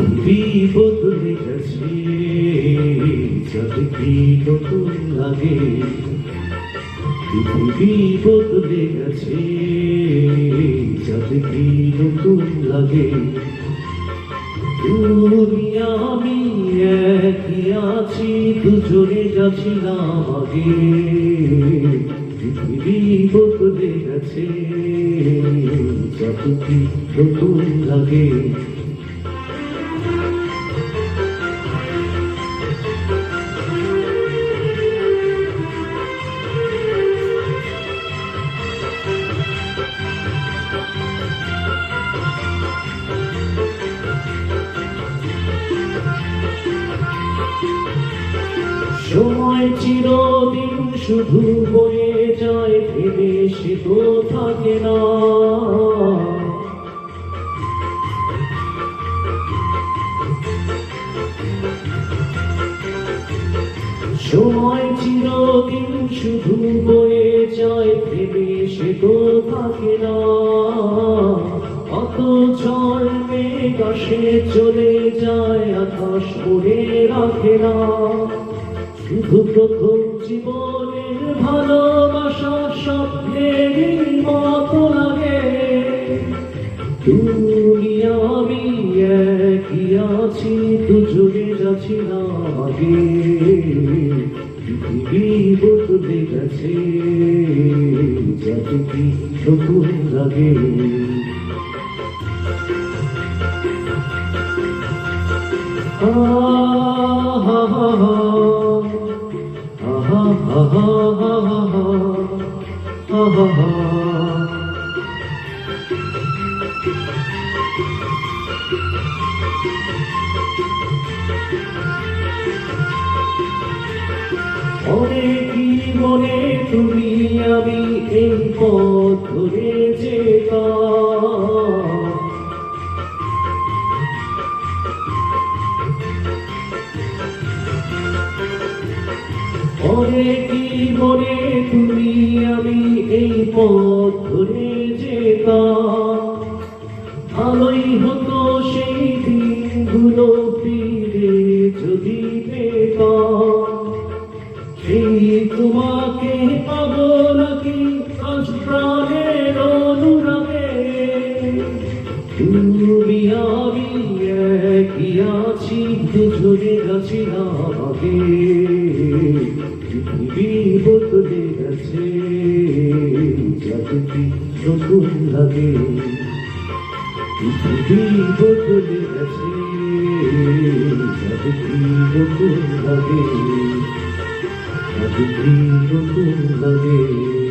পৃথিবী বদলে গেছে যাতে কি নতুন লাগে। পৃথিবী বদলে গেছে যাতে কি নতুন লাগে। তুমি আমি একই আছি, দুজনে যাচ্ছিলাম আগে। পৃথিবী বদলে গেছে যত কি নতুন লাগে। সময় চিরদিন শুধু বয়ে যায়, ভেবে সে তো থাকে না। সময় চিরদিন শুধু বয়ে যায়, ভেবে সে তো থাকে না। অত ঝড় মেঘ আসে, চলে যায়, আকাশ পড়ে রাখে না। শুধু প্রথম জীবনের ভালোবাসা স্বপ্নের মতো লাগে। তুমি আমি একই আছি যাচ্ছি না অনেকই মনে তুমি আমি এই পথ অনেকই মনে তুমি? আমি এই পথ ধরে যেতাম। ভালোই হতো সেই দিনগুলো ফিরে যদি পেতাম। আছি দুজনে গেছি আগে। বদলে গেছে কি নতুন লাগে। পৃথিবী বদলে গেছে, যাতে নতুন লাগে। যাতে নতুন লাগে।